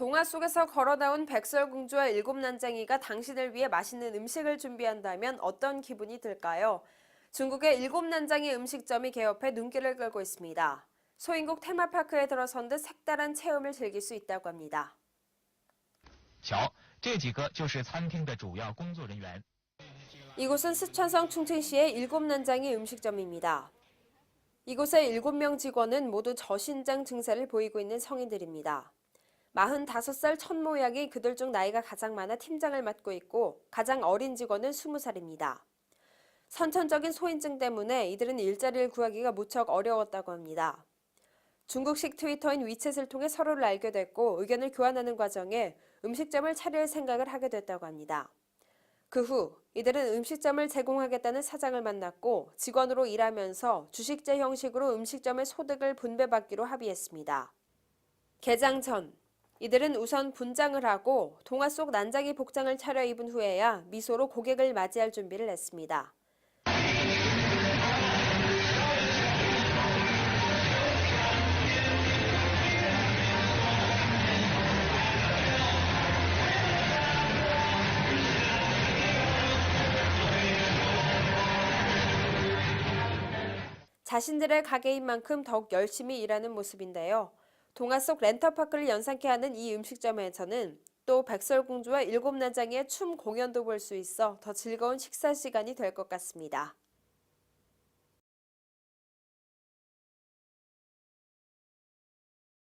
동화 속에서 걸어 나온 백설공주와 일곱 난쟁이가 당신을 위해 맛있는 음식을 준비한다면 어떤 기분이 들까요? 중국의 일곱 난쟁이 음식점이 개업해 눈길을 끌고 있습니다. 소인국 테마파크에 들어선 듯 색다른 체험을 즐길 수 있다고 합니다. 瞧，这几个就是餐厅的主要工作人员。 이곳은 스촨성 충칭시의 일곱 난장이 음식점입니다. 이곳의 일곱 명 직원은 모두 저신장 증세를 보이고 있는 성인들입니다. 45살 첫 모양이 그들 중 나이가 가장 많아 팀장을 맡고 있고 가장 어린 직원은 20살입니다. 선천적인 소인증 때문에 이들은 일자리를 구하기가 무척 어려웠다고 합니다. 중국식 트위터인 위챗을 통해 서로를 알게 됐고 의견을 교환하는 과정에 음식점을 차릴 생각을 하게 됐다고 합니다. 그 후 이들은 음식점을 제공하겠다는 사장을 만났고 직원으로 일하면서 주식제 형식으로 음식점의 소득을 분배받기로 합의했습니다. 개장 전 이들은 우선 분장을 하고 동화 속 난장이 복장을 차려입은 후에야 미소로 고객을 맞이할 준비를 했습니다. 자신들의 가게인 만큼 더욱 열심히 일하는 모습인데요. 동화 속 렌터파크를 연상케 하는 이 음식점에서는 또 백설공주와 일곱 난장이의 춤 공연도 볼 수 있어 더 즐거운 식사 시간이 될 것 같습니다.